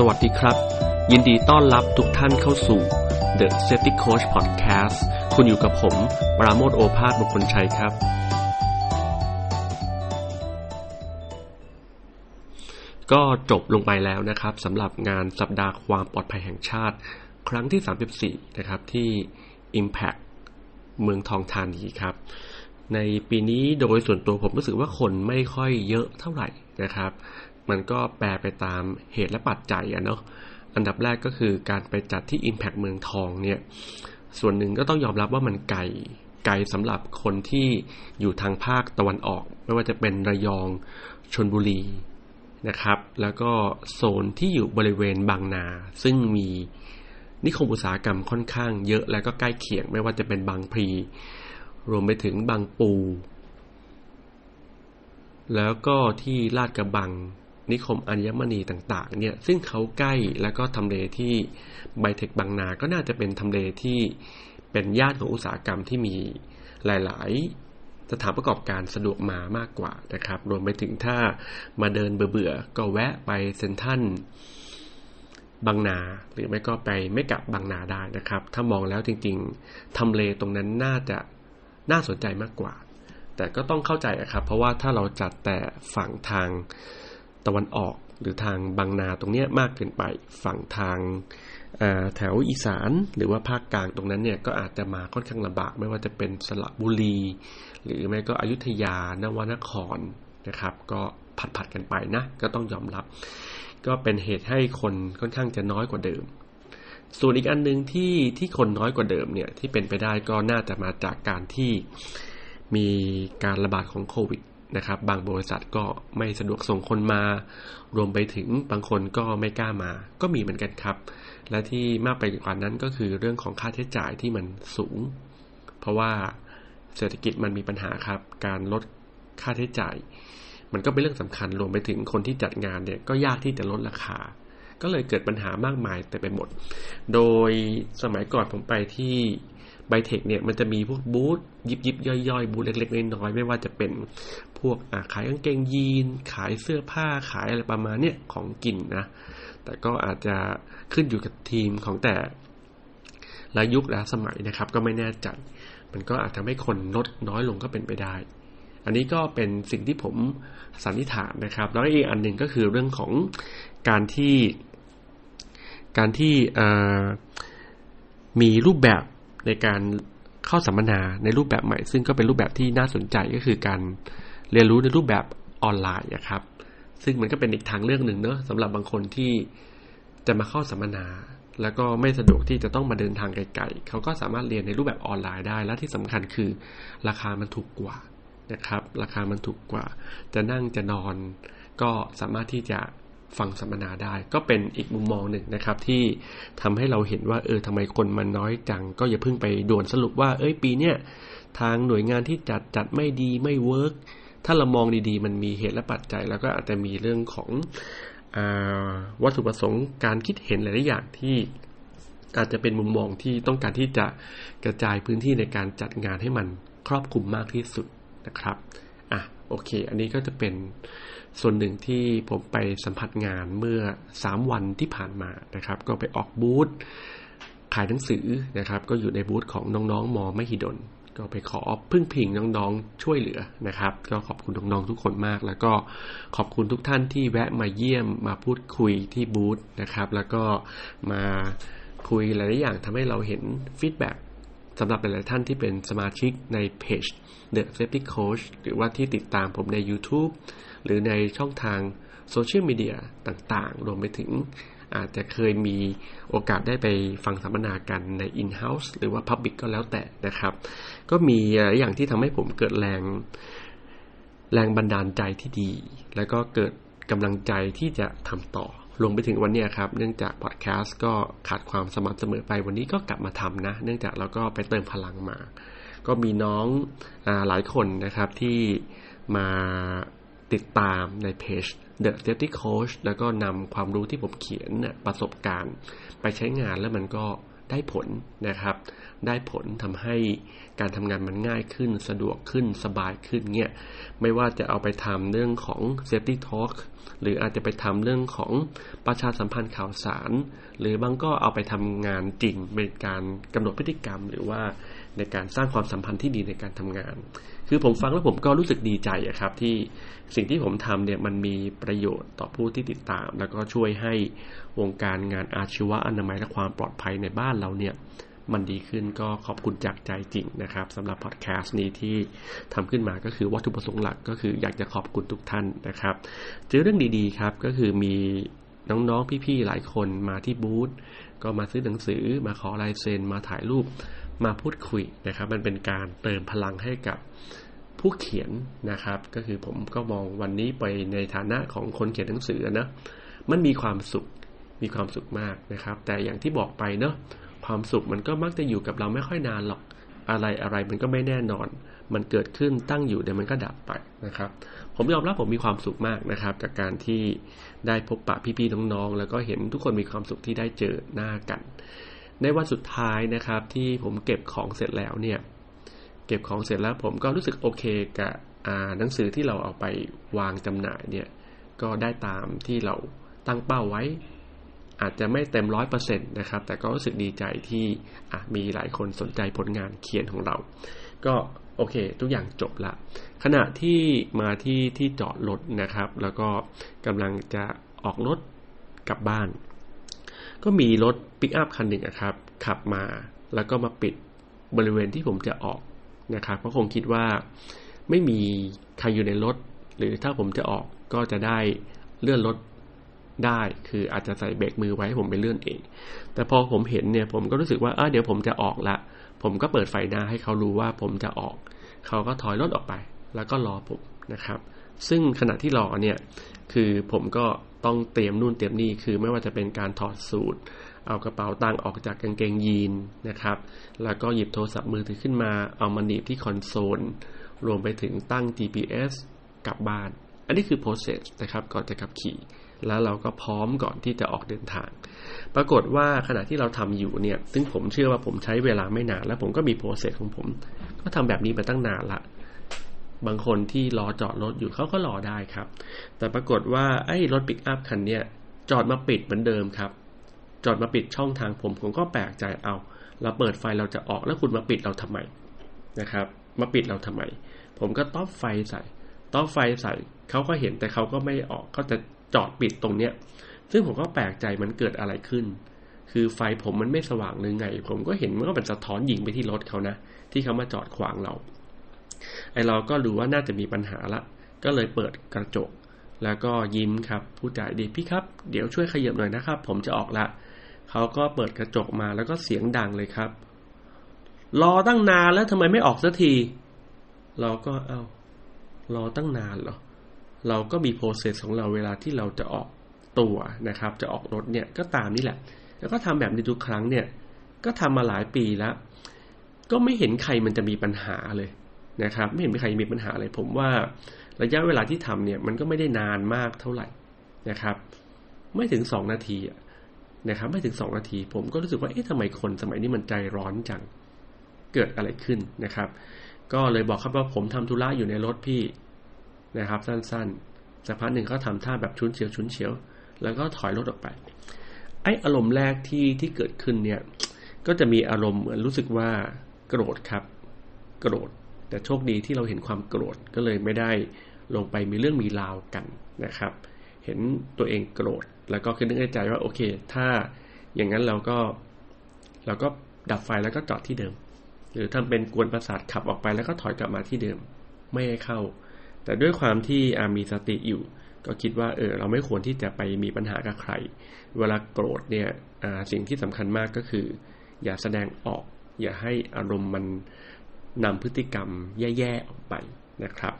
สวัสดีครับ ยินดีต้อนรับทุกท่านเข้าสู่ The Safety Coach Podcast คุณอยู่กับผม ปราโมทโอภาสบุคคลชัยครับ ก็จบลงไปแล้วนะครับสำหรับงานสัปดาห์ความปลอดภัยแห่งชาติ ครั้งที่ 34 นะครับ ที่ Impact เมืองทองธานีครับ ในปีนี้โดยส่วนตัวผมรู้สึกว่าคนไม่ค่อยเยอะเท่าไหร่นะครับ มันก็แปลไปตามเหตุและปัจจัยอะเนาะอันดับแรกก็คือการไปจัดที่ Impact เมืองทองเนี่ยส่วนหนึ่งก็ต้องยอมรับว่ามันไกลไกลสำหรับคนที่อยู่ทางภาคตะวันออก ไม่ว่าจะเป็นระยองชนบุรีนะครับ แล้วก็โซนที่อยู่บริเวณบางนา ซึ่งมีนิคมอุตสาหกรรมค่อนข้างเยอะและก็ใกล้เคียง ไม่ว่าจะเป็นบางพลีรวมไปถึงบางปู แล้วก็ที่ลาดกระบัง นิคมอัญมณีต่างๆเนี่ยซึ่งเขาใกล้แล้วก็ทำเลที่ไบเทคบางนา ก็น่าจะเป็นทำเลที่เป็นย่านของอุตสาหกรรมที่มีหลาย ๆ สถานประกอบการสะดวกมามากกว่านะครับ รวมไปถึงถ้ามาเดินเบื่อๆก็แวะไปเซ็นทรัลบางนา หรือไม่ก็ไปไม่กลับบางนาได้นะครับ ถ้ามองแล้วจริง ๆทำเลตรงนั้นน่าจะน่าสนใจมากกว่า แต่ก็ต้องเข้าใจครับ เพราะว่าถ้าเราจัดแต่ฝั่งทาง ตะวันออก หรือทางบางนาตรงนี้มากเกินไปฝั่งทางแถวอีสานหรือว่าภาคกลางตรงนั้นเนี่ยก็อาจจะมาค่อนข้างลำบากไม่ว่าจะเป็นสระบุรี หรือไม่ก็อยุธยานวนครนะครับ ก็ผัดผัดกันไปนะ ก็ต้องยอมรับ ก็เป็นเหตุให้คนค่อนข้างจะน้อยกว่าเดิม ส่วนอีกอันหนึ่งที่ที่คนน้อยกว่าเดิมเนี่ยที่เป็นไปได้ก็น่าจะมาจากการที่มีการระบาดของโควิด นะครับ บางบริษัทก็ไม่สะดวกส่งคนมา รวมไปถึงบางคนก็ไม่กล้ามา ก็มีเหมือนกันครับ และที่มากไปกว่านั้นก็คือเรื่องของค่าใช้จ่ายที่มันสูง เพราะว่าเศรษฐกิจมันมีปัญหาครับ การลดค่าใช้จ่าย มันก็เป็นเรื่องสำคัญรวมไปถึงคนที่จัดงานเนี่ยก็ยากที่จะลดราคา ก็เลยเกิดปัญหามากมายแต่ไปหมด โดยสมัยก่อนผมไปที่ไบเทคเนี่ยมันจะมีพวกบูธยิบยิบย่อยย่อยบูธเล็กๆน้อยๆไม่ว่าจะเป็น พวกขายกางเกงยีน ขายเสื้อผ้าขายอะไรประมาณเนี้ยของกินนะ แต่ก็อาจจะขึ้นอยู่กับทีมของแต่ละยุคและสมัยนะครับ ก็ไม่แน่ใจ มันก็อาจทำให้คนลดน้อยลงก็เป็นไปได้ อันนี้ก็เป็นสิ่งที่ผมสันนิษฐานนะครับ แล้วอีกอันหนึ่งก็คือเรื่องของการที่ การที่มีรูปแบบในการเข้าสัมมนาในรูปแบบใหม่ ซึ่งก็เป็นรูปแบบที่น่าสนใจก็คือการ เรียนรู้ในรูปแบบออนไลน์นะครับ ซึ่งมันก็เป็นอีกทางเลือกหนึ่งเนอะสำหรับบางคนที่จะมาเข้าสัมมนา แล้วก็ไม่สะดวกที่จะต้องมาเดินทางไกลๆเขาก็สามารถเรียนในรูปแบบออนไลน์ได้ และที่สำคัญคือราคามันถูกกว่านะครับ ราคามันถูกกว่า จะนั่งจะนอน ก็สามารถที่จะฟังสัมมนาได้ ก็เป็นอีกมุมมองหนึ่งนะครับ ที่ทำให้เราเห็นว่าเออทำไมคนมันน้อยจัง ก็อย่าเพิ่งไปด่วนสรุปว่า เอ้ยปีเนี้ยทางหน่วยงานที่จัดจัดไม่ดีไม่เวิร์ก ถ้าเรามองดีๆ มันมีเหตุและปัจจัย แล้วก็อาจจะมีเรื่องของอวัตถุประสงค์การคิดเห็นหลายๆอย่างที่อาจจะเป็นมุมมองที่ต้องการที่จะกระจายพื้นที่ในการจัดงานให้มันครอบคลุมมากที่สุดนะครับอะโอเค อันนี้ก็จะเป็นส่วนหนึ่งที่ผมไปสัมผัสงานเมื่อ 3 วันที่ผ่านมานะครับ ก็ไปออกบูธขายหนังสือนะครับ ก็อยู่ในบูธของน้องๆมอมหิดล ก็ไปขอพึ่งพิงน้องๆช่วยเหลือนะครับ ก็ขอบคุณน้องๆทุกคนมาก แล้วก็ขอบคุณทุกท่านที่แวะมาเยี่ยมมาพูดคุยที่บูธนะครับ แล้วก็มาคุยหลายๆอย่างทำให้เราเห็นฟีดแบ็กสำหรับหลายๆท่านที่เป็นสมาชิกในเพจ The Safety Coach หรือว่าที่ติดตามผมใน YouTube หรือในช่องทางโซเชียลมีเดียต่างๆ รวมไปถึง อาจจะเคยมีโอกาสได้ไปฟังสัมมนากันใน In-house หรือว่า Public ก็แล้วแต่นะครับ ก็มีอย่างที่ทำให้ผมเกิดแรง แรงบันดาลใจที่ดี แล้วก็เกิดกำลังใจที่จะทำต่อลงไปถึงวันนี้ครับ เนื่องจากพอดแคสต์ก็ขาดความสม่ำเสมอไปวันนี้ก็กลับมาทำนะ เนื่องจากเราก็ไปเติมพลังมา ก็มีน้องอหลายคนนะครับที่มาติดตามในเพจ The Safety Coach แล้วก็นำความรู้ที่ผมเขียนประสบการณ์ ไปใช้งานแล้วมันก็ได้ผลนะครับ ได้ผลทำให้การทำงานมันง่ายขึ้น สะดวกขึ้นสบายขึ้นเนี่ยไม่ว่าจะเอาไปทำเรื่องของ Safety Talk หรืออาจจะไปทำเรื่องของประชาสัมพันธ์ข่าวสาร หรือบางก็เอาไปทำงานจริงเป็นการกำหนดพฤติกรรม หรือว่าในการสร้างความสัมพันธ์ที่ดีในการทำงาน คือผมฟังแล้วผมก็รู้สึกดีใจครับที่สิ่งที่ผมทำเนี่ยมันมีประโยชน์ต่อผู้ที่ติดตาม แล้วก็ช่วยให้วงการงานอาชีวะอนามัยและความปลอดภัยในบ้านเราเนี่ยมันดีขึ้นก็ขอบคุณจากใจจริงนะครับสำหรับพอดแคสต์นี้ที่ทำขึ้นมาก็คือวัตถุประสงค์หลักก็คืออยากจะขอบคุณทุกท่านนะครับ เจอเรื่องดีๆครับก็คือมีน้องๆพี่ๆหลายคนมาที่บูธก็มาซื้อหนังสือมาขอลายเซ็นมาถ่ายรูป มาพูดคุยนะครับ มันเป็นการเติมพลังให้กับผู้เขียนนะครับ ก็คือผมก็มองวันนี้ไปในฐานะของคนเขียนหนังสือนะมันมีความสุขมีความสุขมากนะครับ แต่อย่างที่บอกไปเนาะความสุขมันก็มักจะอยู่กับเราไม่ค่อยนานหรอกอะไรอะไรมันก็ไม่แน่นอน มันเกิดขึ้นตั้งอยู่เดี๋ยวมันก็ดับไปนะครับ ผมยอมรับผมมีความสุขมากนะครับจากการที่ได้พบปะพี่ๆน้องๆแล้วก็เห็นทุกคนมีความสุขที่ได้เจอหน้ากัน ในวันสุดท้ายนะครับ ที่ผมเก็บของเสร็จแล้วเนี่ยเก็บของเสร็จแล้วผมก็รู้สึกโอเคกับหนังสือที่เราเอาไปวางจำหน่ายเนี่ยก็ได้ตามที่เราตั้งเป้าไว้ อาจจะไม่เต็มร้อยเปอร์เซ็นต์นะครับ แต่ก็รู้สึกดีใจที่มีหลายคนสนใจผลงานเขียนของเรา ก็โอเค ทุกอย่างจบละ ขณะที่มาที่ที่จอดรถนะครับ แล้วก็กำลังจะออกรถกลับบ้าน ก็มีรถปิกอัพคันหนึ่งครับ ขับมาแล้วก็มาปิดบริเวณที่ผมจะออกนะครับเพราะคงคิดว่าไม่มีใครอยู่ในรถ หรือถ้าผมจะออกก็จะได้เลื่อนรถได้ คืออาจจะใส่เบรกมือไว้ผมไปเลื่อนเอง แต่พอผมเห็นเนี่ยผมก็รู้สึกว่าเออเดี๋ยวผมจะออกละ ผมก็เปิดไฟหน้าให้เขารู้ว่าผมจะออก เขาก็ถอยรถออกไป แล้วก็รอผมนะครับ ซึ่งขณะที่รอเนี่ย คือผมก็ ต้องเตรียมนู่นเตรียมนี่คือไม่ว่าจะเป็นการถอดสูตร เอากระเป๋าตังค์ออกจากกางเกงยีนนะครับ แล้วก็หยิบโทรศัพท์มือถือขึ้นมาเอามาหนีบที่คอนโซล รวมไปถึงตั้ง GPS กลับบ้าน อันนี้คือ process นะครับก่อนจะขับขี่ แล้วเราก็พร้อมก่อนที่จะออกเดินทาง ปรากฏว่าขณะที่เราทำอยู่เนี่ยซึ่งผมเชื่อว่าผมใช้เวลาไม่นาน แล้วผมก็มีโปรเซสของผม ก็ทำแบบนี้มาตั้งนานละ บางคนที่รอจอดรถอยู่เขาก็รอได้ครับ แต่ปรากฏว่าไอ้รถปิกอัพคันเนี้ยจอดมาปิดเหมือนเดิมครับ จอดมาปิดช่องทางผมผมก็แปลกใจเอา เราเปิดไฟเราจะออกแล้วคุณมาปิดเราทำไมนะครับ มาปิดเราทำไม ผมก็ต้อไฟใส่ต้อไฟใส่เขาก็เห็นแต่เขาก็ไม่ออกเขาจะจอดปิดตรงเนี้ย ซึ่งผมก็แปลกใจมันเกิดอะไรขึ้น คือไฟผมมันไม่สว่างหรือไง ผมก็เห็นมันก็เป็นสะท้อนยิงไปที่รถเขานะ ที่เขามาจอดขวางเรา ไอเราก็รู้ว่าน่าจะมีปัญหาละ ก็เลยเปิดกระจก แล้วก็ยิ้มครับผู้จ่ายดีพี่ครับ เดี๋ยวช่วยขยับหน่อยนะครับ ผมจะออกละเขาก็เปิดกระจกมาแล้วก็เสียงดังเลยครับ รอตั้งนานแล้วทำไมไม่ออกสักที เราก็เอา้ารอตั้งนานเหรอเราก็มีโปรเซสของเราเวลาที่เราจะออกตัวนะครับ จะออกรถเนี่ยก็ตามนี่แหละ แล้วก็ทำแบบนี้ทุกครั้งเนี่ย ก็ทำมาหลายปีแล้ว ก็ไม่เห็นใครมันจะมีปัญหาเลย นะครับไม่เห็นมีใครมีปัญหาเลยผมว่าระยะเวลาที่ทำเนี่ยมันก็ไม่ได้นานมากเท่าไหร่นะครับ ไม่ถึงสองนาทีนะครับไม่ถึงสองนาที ผมก็รู้สึกว่าเอ๊ะทำไมคนสมัยนี้มันใจร้อนจังเกิดอะไรขึ้นนะครับ ก็เลยบอกครับว่าผมทำธุระอยู่ในรถพี่นะครับ สั้นๆสักพักหนึ่งก็ทำท่าแบบชุนเฉียวชุนเฉียว แล้วก็ถอยรถออกไปไอ้อารมณ์แรกที่ที่เกิดขึ้นเนี่ยก็จะมีอารมณ์เหมือนรู้สึกว่าโกรธครับ โกรธ แต่โชคดีที่เราเห็นความโกรธก็เลยไม่ได้ลงไปมีเรื่องมีราวกันนะครับ เห็นตัวเองโกรธแล้วก็คิดในใจว่าโอเค ถ้าอย่างนั้นเราก็เราก็ดับไฟแล้วก็จอดที่เดิม หรือทำเป็นกวนประสาทขับออกไปแล้วก็ถอยกลับมาที่เดิมไม่ให้เข้า แต่ด้วยความที่อามีสติอยู่ ก็คิดว่าเออเราไม่ควรที่จะไปมีปัญหากับใคร เวลาโกรธเนี่ยสิ่งที่สำคัญมากก็คือ อย่าแสดงออก อย่าให้อารมณ์มัน นำพฤติกรรมแย่ๆออกไปนะครับ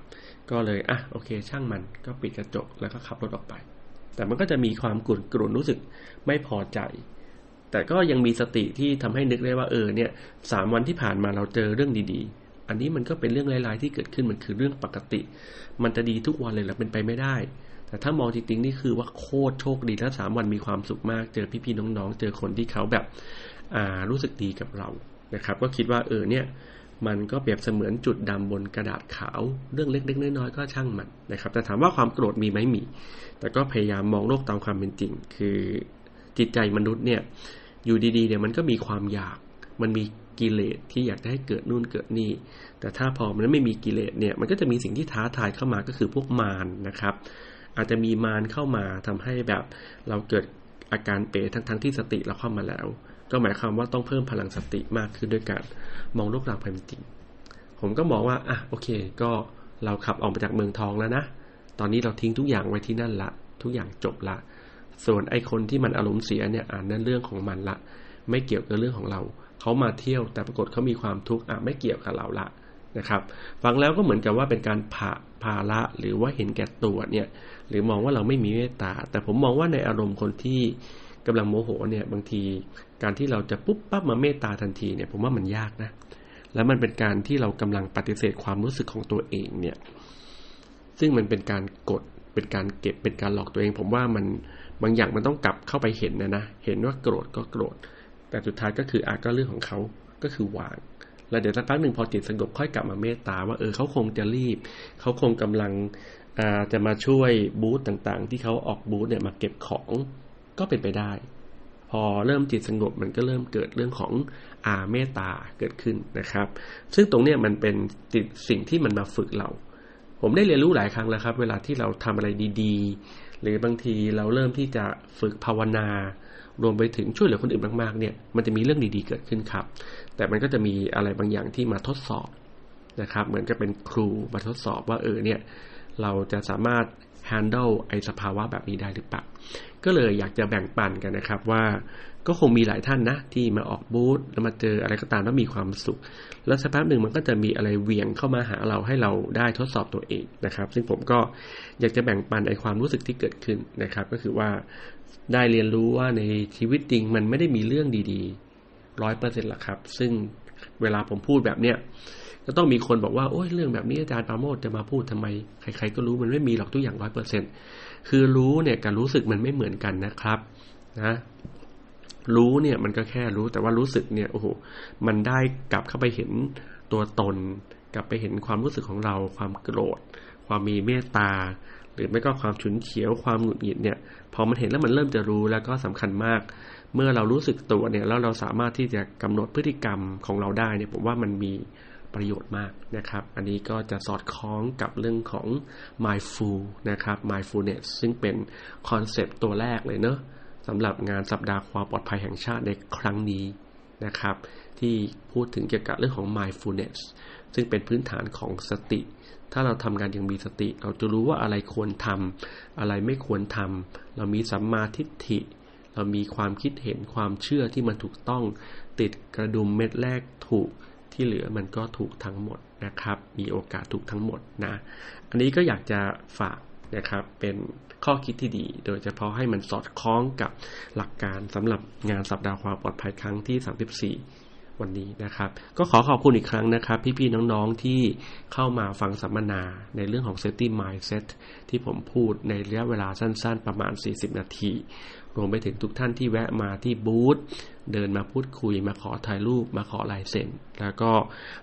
ก็เลยอะโอเค ช่างมันก็ปิดกระจกแล้วก็ขับรถออกไป แต่มันก็จะมีความกุนกลุ่นรู้สึกไม่พอใจ แต่ก็ยังมีสติที่ทำให้นึกได้ว่าเออเนี่ยสามวันที่ผ่านมาเราเจอเรื่องดีๆ อันนี้มันก็เป็นเรื่องรายๆที่เกิดขึ้นมันคือเรื่องปกติ มันจะดีทุกวันเลยหรือเป็นไปไม่ได้ แต่ถ้ามองจริงๆนี่คือว่าโคตรโชคดีถ้าสามวันมีความสุขมาก เจอพี่ๆน้องๆ เจอคนที่เขาแบบอ่ารู้สึกดีกับเรานะครับ ก็คิดว่าเออเนี่ย มันก็เปรียบเสมือนจุดดำบนกระดาษขาว เรื่องเล็กๆน้อยๆก็ช่างมันนะครับ แต่ถามว่าความโกรธมีไหมมี แต่ก็พยายามมองโลกตามความเป็นจริง คือจิตใจมนุษย์เนี่ยอยู่ดีๆเนี่ยมันก็มีความอยาก มันมีกิเลสที่อยากให้เกิดนู่นเกิดนี่ แต่ถ้าพอมันไม่มีกิเลสเนี่ยมันก็จะมีสิ่งที่ท้าทายเข้ามาก็คือพวกมารนะครับ อาจจะมีมารเข้ามาทำให้แบบเราเกิดอาการเป๋ทั้งๆที่สติเราเข้ามาแล้ว ก็หมายความว่าต้องเพิ่มพลังสติมากขึ้นด้วยการมองโลกตามความจริง ผมก็มองว่าอะโอเค ก็เราขับออกมาจากเมืองทองแล้วนะ ตอนนี้เราทิ้งทุกอย่างไว้ที่นั่นละ ทุกอย่างจบละ ส่วนไอ้คนที่มันอารมณ์เสียเนี่ยอ่านนั่นเรื่องของมันละ ไม่เกี่ยวกับเรื่องของเรา เขามาเที่ยวแต่ปรากฏเขามีความทุกข์อะไม่เกี่ยวกับเราละนะครับ ฟังแล้วก็เหมือนกับว่าเป็นการผ่าภาระหรือว่าเห็นแก่ตัวเนี่ย หรือมองว่าเราไม่มีเมตตา แต่ผมมองว่าในอารมณ์คนที่กำลังโมโหเนี่ยบางที การที่เราจะปุ๊บปั๊บมาเมตตาทันทีเนี่ยผมว่ามันยากนะ แล้วมันเป็นการที่เรากำลังปฏิเสธความรู้สึกของตัวเองเนี่ย ซึ่งมันเป็นการกด เป็นการเก็บ เป็นการหลอกตัวเอง ผมว่ามันบางอย่างมันต้องกลับเข้าไปเห็นนะนะ เห็นว่าโกรธก็โกรธ แต่สุดท้ายก็คืออาก็เรื่องของเขา ก็คือวาง แล้วเดี๋ยวสักพักหนึ่งพอจิตสงบค่อยกลับมาเมตตาว่าเออเขาคงจะรีบ เขาคงกำลังจะมาช่วยบูธต่างๆ ที่เขาออกบูธเนี่ยมาเก็บของก็เป็นไปได้ พอเริ่มจิตสงบมันก็เริ่มเกิดเรื่องของอาเมตตาเกิดขึ้นนะครับ ซึ่งตรงเนี้ยมันเป็นสิ่งที่มันมาฝึกเรา ผมได้เรียนรู้หลายครั้งแล้วครับ เวลาที่เราทำอะไรดีๆ หรือบางทีเราเริ่มที่จะฝึกภาวนารวมไปถึงช่วยเหลือคนอื่นมากๆเนี่ยมันจะมีเรื่องดีๆเกิดขึ้นครับ แต่มันก็จะมีอะไรบางอย่างที่มาทดสอบนะครับ เหมือนกับเป็นครูมาทดสอบว่าเออเนี่ยเราจะสามารถ handle ไอสภาวะแบบนี้ได้หรือเปล่าก็เลยอยากจะแบ่งปันกันนะครับว่าก็คงมีหลายท่านนะ ที่มาออกบูธแล้วมาเจออะไรก็ตามแล้วมีความสุข แล้วสักพักหนึ่งมันก็จะมีอะไรเวียงเข้ามาหาเราให้เราได้ทดสอบตัวเองนะครับ ซึ่งผมก็อยากจะแบ่งปันไอความรู้สึกที่เกิดขึ้นนะครับ ก็คือว่าได้เรียนรู้ว่าในชีวิตจริงมันไม่ได้มีเรื่องดีๆร้อยเปอร์เซ็นต์หรอกครับ ซึ่ง เวลาผมพูดแบบเนี้ยก็ต้องมีคนบอกว่าโอ้ยเรื่องแบบนี้อาจารย์ปาโมดจะมาพูดทำไม ใคร ๆ ก็รู้มันไม่มีหรอกทุกอย่างร้อยเปอร์เซ็นคือรู้เนี่ยกับรู้สึกมันไม่เหมือนกันนะครับนะรู้เนี่ยมันก็แค่รู้แต่ว่ารู้สึกเนี่ยโอ้โหมันได้กลับเข้าไปเห็นตัวตน กลับไปเห็นความรู้สึกของเรา ความโกรธ ความมีเมตตา หรือไม่ก็ความฉุนเฉียวความหงุดหงิดเนี่ยพอมันเห็นแล้วมันเริ่มจะรู้แล้วก็สำคัญมาก เมื่อเรารู้สึกตัวเนี่ยแล้วเราสามารถที่จะกำหนดพฤติกรรมของเราได้เนี่ยผมว่ามันมีประโยชน์มากนะครับ อันนี้ก็จะสอดคล้องกับเรื่องของ mindful นะครับ mindfulness ซึ่งเป็นคอนเซปต์ตัวแรกเลยเนอะสำหรับงานสัปดาห์ความปลอดภัยแห่งชาติในครั้งนี้นะครับ ที่พูดถึงเกี่ยวกับเรื่องของ mindfulness ซึ่งเป็นพื้นฐานของสติ ถ้าเราทำงานอย่างมีสติ เราจะรู้ว่าอะไรควรทำอะไรไม่ควรทำเรามีสัมมาทิฏฐิ เรามีความคิดเห็นความเชื่อที่มันถูกต้อง ติดกระดุมเม็ดแรกถูกที่เหลือมันก็ถูกทั้งหมดนะครับ มีโอกาสถูกทั้งหมดนะ อันนี้ก็อยากจะฝากนะครับเป็นข้อคิดที่ดี โดยเฉพาะให้มันสอดคล้องกับหลักการสำหรับงานสัปดาห์ความปลอดภัยครั้งที่ 34 วันนี้นะครับ ก็ขอขอบคุณอีกครั้งนะครับ พี่ๆน้องๆที่เข้ามาฟังสัมมนาในเรื่องของ Safety Mindset ที่ผมพูดในระยะเวลาสั้นๆ ประมาณ 40 นาที รวมไปถึงทุกท่านที่แวะมาที่บูธเดินมาพูดคุยมาขอถ่ายรูปมาขอลายเซ็นแล้วก็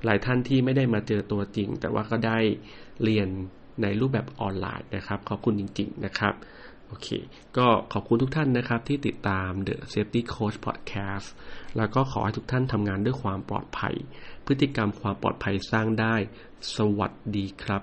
หลายท่านที่ไม่ได้มาเจอตัวจริง แต่ว่าก็ได้เรียนในรูปแบบออนไลน์นะครับ ขอบคุณจริง ๆ นะครับ อเค ก็ขอบคุณทุกท่านนะครับที่ติดตาม The Safety Coach Podcast แล้วก็ขอให้ทุกท่านทำงานด้วยความปลอดภัย พฤติกรรมความปลอดภัยสร้างได้ สวัสดีครับ